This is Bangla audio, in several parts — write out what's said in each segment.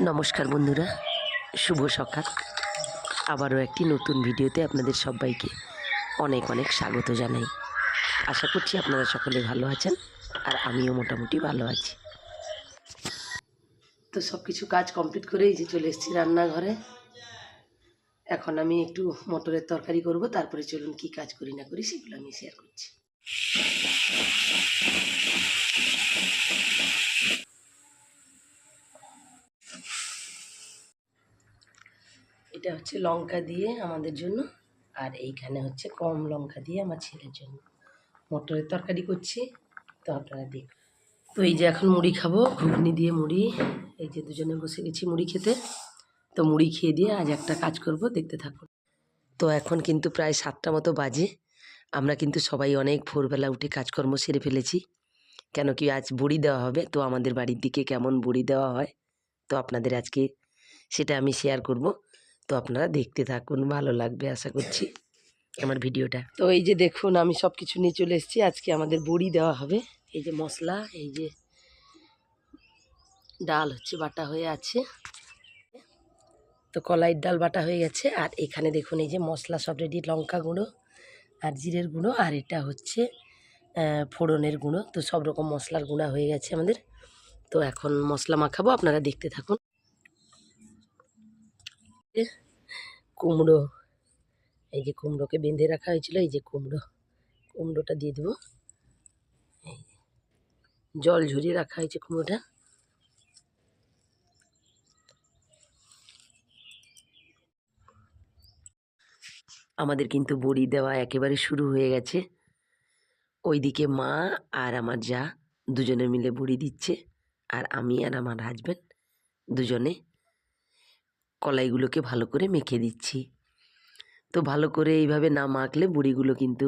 নমস্কার বন্ধুরা, শুভ সকাল। আবারও একটি নতুন ভিডিওতে আপনাদের সবাইকে অনেক অনেক স্বাগত জানাই। আশা করছি আপনারা সকলে ভালো আছেন আর আমিও মোটামুটি ভালো আছি। তো সব কিছু কাজ কমপ্লিট করে এই যে চলে এসেছি রান্নাঘরে। এখন আমি একটু মটরের তরকারি করব, তারপরে চলুন কি কাজ করি না করি সেগুলো আমি শেয়ার করছি। এটা হচ্ছে লঙ্কা দিয়ে আমাদের জন্য। আর এইখানে হচ্ছে কম লঙ্কা দিয়ে আমার ছেলের জন্য। মটরের তরকারি করছি, তো আপনারা দেখ তো এই যে এখন মুড়ি খাব, ঘুগনি দিয়ে মুড়ি। এই যে দুজনে বসে গেছি মুড়ি খেতে। তো মুড়ি খেয়ে দিয়ে আজ একটা কাজ করব, দেখতে থাকুন। তো এখন কিন্তু প্রায় সাতটা মতো বাজে। আমরা কিন্তু সবাই অনেক ভোরবেলা উঠে কাজকর্ম সেরে ফেলেছি। কেন কি আজ বড়ি দেওয়া হবে, তো আমাদের বাড়ির দিকে কেমন বড়ি দেওয়া হয়, তো আপনাদের আজকে সেটা আমি শেয়ার করব। তো আপনারা দেখতে থাকুন, ভালো লাগবে আশা করছি আমার ভিডিওটা। তো এই যে দেখুন, আমি সব কিছু নিয়ে চলে এসেছি। আজকে আমাদের বড়ি দেওয়া হবে। এই যে মশলা, এই যে ডাল হচ্ছে বাটা হয়ে আছে। তো কলাইয়ের ডাল বাটা হয়ে গেছে। আর এখানে দেখুন, এই যে মশলা সব রেডি লঙ্কা গুঁড়ো আর জিরের গুঁড়ো। আর এটা হচ্ছে ফোড়নের গুঁড়ো। তো সব রকম মশলার গুঁড়া হয়ে গেছে আমাদের। তো এখন মশলা মাখাবো, আপনারা দেখতে থাকুন। কুমড়ো। এই যে কুমড়োকে বেঁধে রাখা হয়েছিল, এই যে কুমড়ো। কুমড়োটা দিয়ে দেবো। জল ঝরিয়ে রাখা হয়েছে কুমড়োটা। আমাদের কিন্তু বড়ি দেওয়া একেবারে শুরু হয়ে গেছে। ওইদিকে মা আর আমার যা দুজনে মিলে বড়ি দিচ্ছে, আর আমি আর আমার হাজব্যান্ড দুজনে। কলাইগুলোকে ভালো করে মেখে দিচ্ছি। তো ভালো করে এইভাবে না মাখলে বুড়িগুলো কিন্তু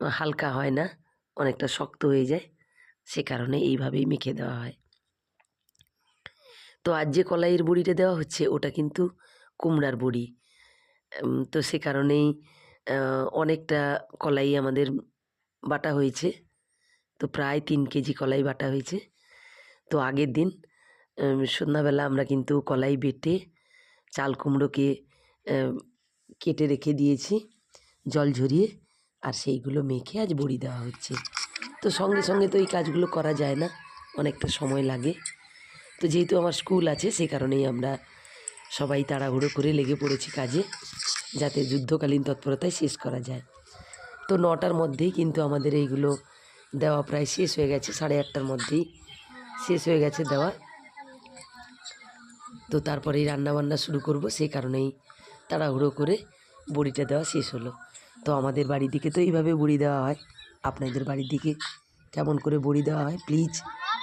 হালকা হয় না, অনেকটা শক্ত হয়ে যায়। সে কারণে এইভাবেই মেখে দেওয়া হয়। তো আজ যে কলাইয়ের বড়িটা দেওয়া হচ্ছে, ওটা কিন্তু কুমড়ার বড়ি। তো সে কারণেই অনেকটা কলাই আমাদের বাটা হয়েছে। তো প্রায় তিন কেজি কলাই বাটা হয়েছে। তো আগের দিন সন্ধ্যাবেলা আমরা কিন্তু কলাই বেটে চাল কুমড়োকে কেটে রেখে দিয়েছি, জল ঝরিয়ে, আর সেইগুলো মেখে আজ বড়ি দেওয়া হচ্ছে। তো সঙ্গে সঙ্গে তো এই কাজগুলো করা যায় না, অনেকটা সময় লাগে। তো যেহেতু আমার স্কুল আছে সেই কারণেই আমরা সবাই তাড়াহুড়ো করে লেগে পড়েছি কাজে, যাতে যুদ্ধকালীন তৎপরতায় শেষ করা যায়। তো নটার মধ্যেই কিন্তু আমাদের এইগুলো দেওয়া প্রায় শেষ হয়ে গেছে, সাড়ে আটটার মধ্যেই শেষ হয়ে গেছে দেওয়া। তো তারপরেই রান্নাবান্না শুরু করব, সেই কারণেই তাড়াহুড়ো করে বড়িটা দেওয়া শেষ হলো। তো আমাদের বাড়ির দিকে তো এইভাবে বড়ি দেওয়া হয়। আপনাদের বাড়ির দিকে কেমন করে বড়ি দেওয়া হয় প্লিজ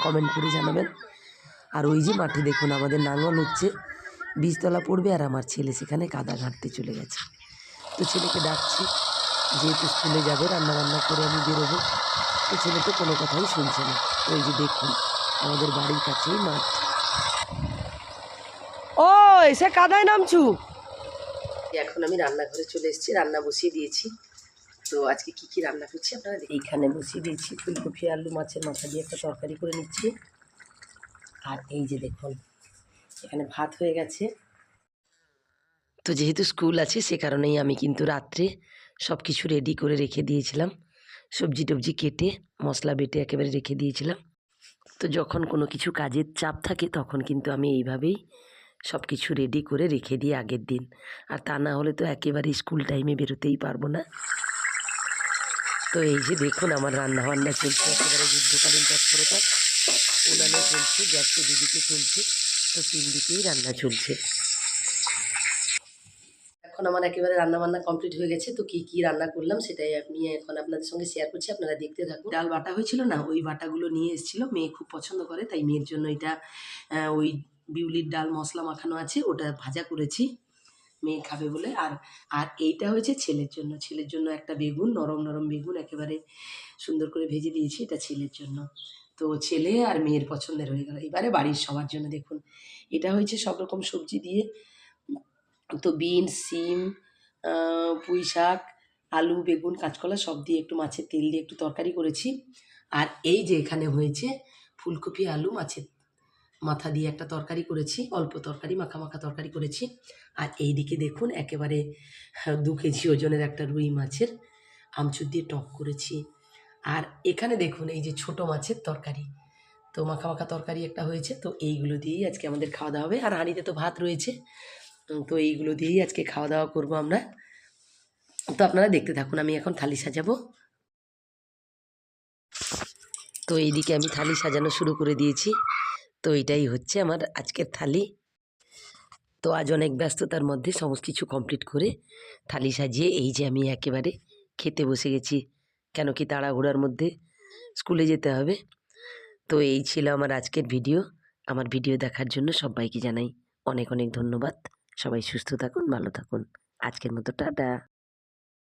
কমেন্ট করে জানাবেন। আর ওই যে মাঠে দেখুন আমাদের নাঙল হচ্ছে, বীজতলা পড়বে আর আমার ছেলে সেখানে কাদা ঘাঁটতে চলে গেছে। তো ছেলেকে ডাকছি, যেহেতু স্কুলে যাবে রান্না বান্না করে আমি বেরোবো। তো ছেলে তো কোনো কথাই শুনছে না। ওই যে দেখুন, আমাদের বাড়ির কাছেই মাঠ। ও এসে কাদায় নামছু এখন আমি রান্নাঘরে চলে এসেছি রান্না বসিয়ে দিয়েছি। তো আজকে কি কি রান্না করছি আপনারা এইখানে বসিয়ে দিয়েছি ফুলকপি আলু মাছের মাথা দিয়ে একটা তরকারি করে নিচ্ছি। আর এই যে দেখুন এখানে ভাত হয়ে গেছে। তো যেহেতু স্কুল আছে সে কারণেই আমি কিন্তু রাত্রে সব কিছু রেডি করে রেখে দিয়েছিলাম। সবজি টবজি কেটে মশলা বেটে একেবারে রেখে দিয়েছিলাম। তো যখন কোনো কিছু কাজের চাপ থাকে তখন কিন্তু আমি এইভাবেই সব কিছু রেডি করে রেখে দিই আগের দিন। আর তা না হলে তো একেবারে স্কুল টাইমে বেরোতেই পারব না। তো এই যে দেখুন আমার রান্না বান্না চলছে, একেবারে যুদ্ধকালীন তৎপরতা। উনানে চলছে গ্যাসে দুদিকে চলছে, তো তিন দিকেই রান্না চলছে। এখন আমার একেবারে রান্না বান্না কমপ্লিট হয়ে গেছে, তো কি কি রান্না করলাম সেটাই আমি এখন আপনাদের সঙ্গে শেয়ার করছি, আপনারা দেখতে থাকুন। ডাল বাটা হয়েছিল না, ওই বাটাগুলো নিয়ে এসেছিল, মেয়ে খুব পছন্দ করে, তাই মেয়ের জন্য এটা ওই বিউলির ডাল মশলা মাখানো আছে, ওটা ভাজা করেছি, মেয়ে খাবে বলে। আর আর এইটা হয়েছে ছেলের জন্য। ছেলের জন্য একটা বেগুন, নরম নরম বেগুন একেবারে সুন্দর করে ভেজে দিয়েছি, এটা ছেলের জন্য। তো ছেলে আর মেয়ের পছন্দের হয়ে গেল। এবারে বাড়ির সবার জন্য দেখুন। এটা হয়েছে সব রকম সবজি দিয়ে, তো বিনস, সিম পুঁই শাক, আলু, বেগুন, কাঁচকলা সব দিয়ে একটু মাছের তেল দিয়ে একটু তরকারি করেছি। আর এই যে এখানে হয়েছে ফুলকপি, আলু, মাছের মাথা দিয়ে একটা তরকারি করেছি, অল্প তরকারি, মাখা মাখা তরকারি করেছি। আর এই দিকে দেখুন একেবারে দু কেজি ওজনের একটা রুই মাছের আমচুর দিয়ে টক করেছি। আর এখানে দেখুন এই যে ছোট মাছের তরকারি। তো মাখা মাখা তরকারি একটা হয়েছে, তো এইগুলো দিয়েই আজকে আমাদের খাওয়া দাওয়া হবে। আর হাঁড়িতে তো ভাত রয়েছে তো এইগুলো দিয়েই আজকে খাওয়া দাওয়া করব আমরা। তো আপনারা দেখতে থাকুন, আমি এখন থালি সাজাবো। তো এইদিকে আমি থালি সাজানো শুরু করে দিয়েছি। তো এটাই হচ্ছে আমার আজকের থালি। তো আজ অনেক ব্যস্ততার মধ্যে সমস্ত কিছু কমপ্লিট করে থালি সাজিয়ে এই যে আমি একেবারে খেতে বসে গেছি, কেন কি তাড়াহুড়ার মধ্যে স্কুলে যেতে হবে। তো এই ছিল আমার আজকের ভিডিও আমার ভিডিও দেখার জন্য সবাইকে জানাই অনেক অনেক ধন্যবাদ। সবাই সুস্থ থাকুন, ভালো থাকুন। আজকের মতো, টাটা।